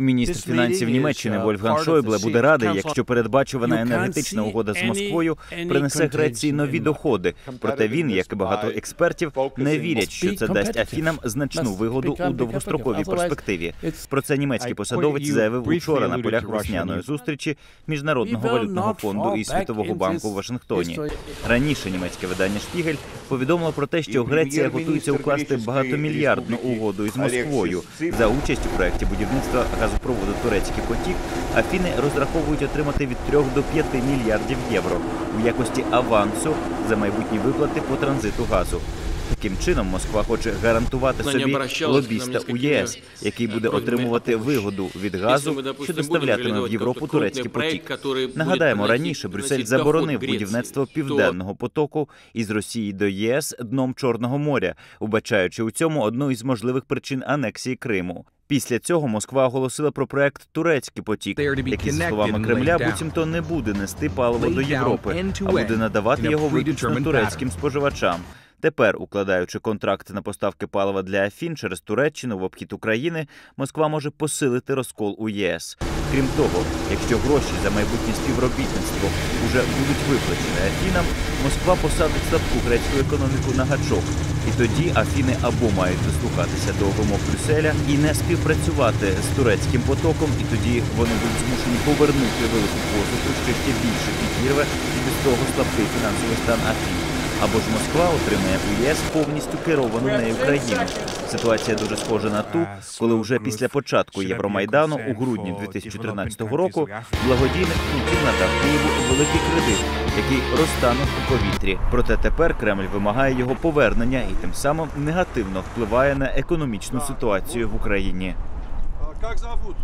Міністр фінансів Німеччини Вольфган Шойбле буде радий, якщо передбачувана енергетична угода з Москвою принесе Греції нові доходи. Проте він, як і багато експертів, не вірять, що це дасть Афінам значну вигоду у довгостроковій перспективі. Про це німецький посадовець заявив учора на полях весняної зустрічі міжнародного валютного фонду і світового банку в Вашингтоні. Раніше німецьке видання Шпігель повідомило про те, що Греція готується укласти багатомільярдну угоду із Москвою за участь у проєкті будівництва газопроводу Турецький потік. Афіни розраховують отримати від 3 до 5 мільярдів євро у якості авансу за майбутні виплати по транзиту газу. Таким чином Москва хоче гарантувати собі лобіста у ЄС, який буде отримувати вигоду від газу, що доставлятиме в Європу турецький потік. Нагадаємо, раніше Брюссель заборонив будівництво південного потоку із Росії до єС дном Чорного моря, убачаючи у цьому одну із можливих причин анексії Криму. Після цього Москва оголосила про проект Турецький потік, який, за словами Кремля, буцімто не буде нести паливо до Європи, а буде надавати його виключно турецьким споживачам. Тепер, укладаючи контракти на поставки палива для Афін через Туреччину в обхід України, Москва може посилити розкол у ЄС. Крім того, якщо гроші за майбутнє співробітництво уже будуть виплачені Афінам, Москва посадить слабку грецьку економіку на гачок. І тоді Афіни або мають дослухатися до вимог Брюсселя і не співпрацювати з турецьким потоком, і тоді вони будуть змушені повернути велику позику, що ще більше підірве і без того слабкий фінансовий стан Афін. Або ж Москва отримає у ЄС повністю керовану нею країну. Ситуація дуже схожа на ту, коли вже після початку Євромайдану у грудні 2013 року благодійник Путін надав Києву великий кредит, який розтанув у повітрі. Проте тепер Кремль вимагає його повернення і тим самим негативно впливає на економічну ситуацію в Україні. Как зовут?